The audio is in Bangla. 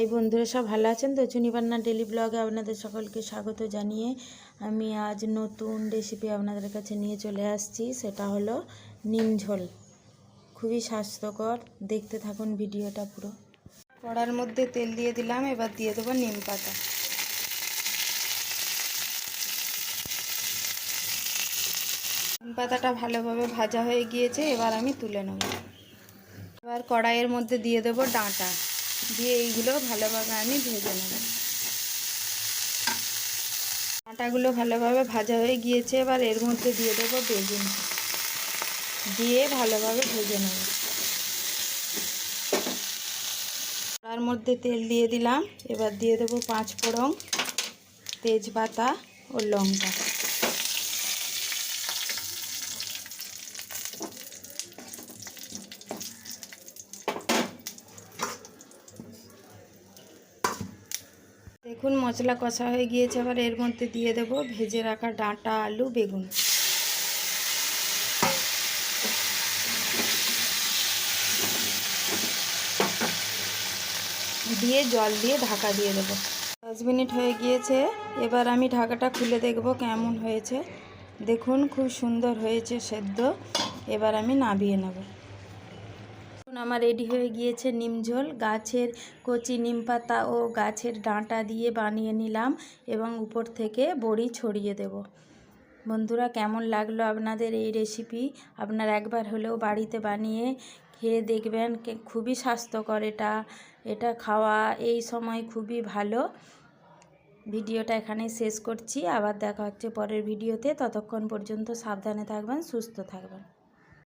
হাই বন্ধুরা, সব ভালো আছেন? তো চুনিপান্না ডেলি ব্লগে আপনাদের সকলকে স্বাগত জানিয়ে আমি আজ নতুন রেসিপি আপনাদের কাছে নিয়ে চলে আসছি। সেটা হলো নিম ঝোল। খুবই স্বাস্থ্যকর। দেখতে থাকুন ভিডিওটা পুরো। কড়ার মধ্যে তেল দিয়ে দিলাম, এবার দিয়ে দেবো নিম পাতা। নিম পাতাটা ভালোভাবে ভাজা হয়ে গিয়েছে, এবার আমি তুলে নেব। এবার কড়াইয়ের মধ্যে দিয়ে দেবো ডাঁটা। দিয়ে এইগুলো ভালোভাবে আমি ভেজে নেব। ডাঁটাগুলো ভালোভাবে ভাজা হয়ে গিয়েছে, এবার এর মধ্যে দিয়ে দেবো বেগুন। দিয়ে ভালোভাবে ভেজে নেব। তার মধ্যে তেল দিয়ে দিলাম, এবার দিয়ে দেবো পাঁচ ফোড়ন তেজপাতা ও লঙ্কা। দেখুন, মশলা কষা হয়ে গিয়েছে। এবার এর মধ্যে দিয়ে দেব ভেজে রাখা ডাঁটা আলু বেগুন। দিয়ে জল দিয়ে ঢাকা দিয়ে দেবো। দশ মিনিট হয়ে গিয়েছে। এবার আমি ঢাকাটা খুলে দেখব কেমন হয়েছে। দেখুন, খুব সুন্দর হয়েছে সেদ্ধ। এবার আমি নাবিয়ে নেব। আমার রেডি হয়ে গিয়েছে নিমঝোল গাছের কচি নিম পাতা ও গাছের ডাঁটা দিয়ে বানিয়ে নিলাম এবং উপর থেকে বড়ি ছড়িয়ে দেব। বন্ধুরা, কেমন লাগল আপনাদের এই রেসিপি আপনারা একবার হলেও বাড়িতে বানিয়ে খেয়ে দেখবেন খুবই স্বাস্থ্যকর এটা। এটা খাওয়া এই সময় খুবই ভালো। ভিডিওটা এখানে শেষ করছি। আবার দেখা হচ্ছে পরের ভিডিওতে। ততক্ষণ পর্যন্ত সাবধানে থাকবেন, সুস্থ থাকবেন।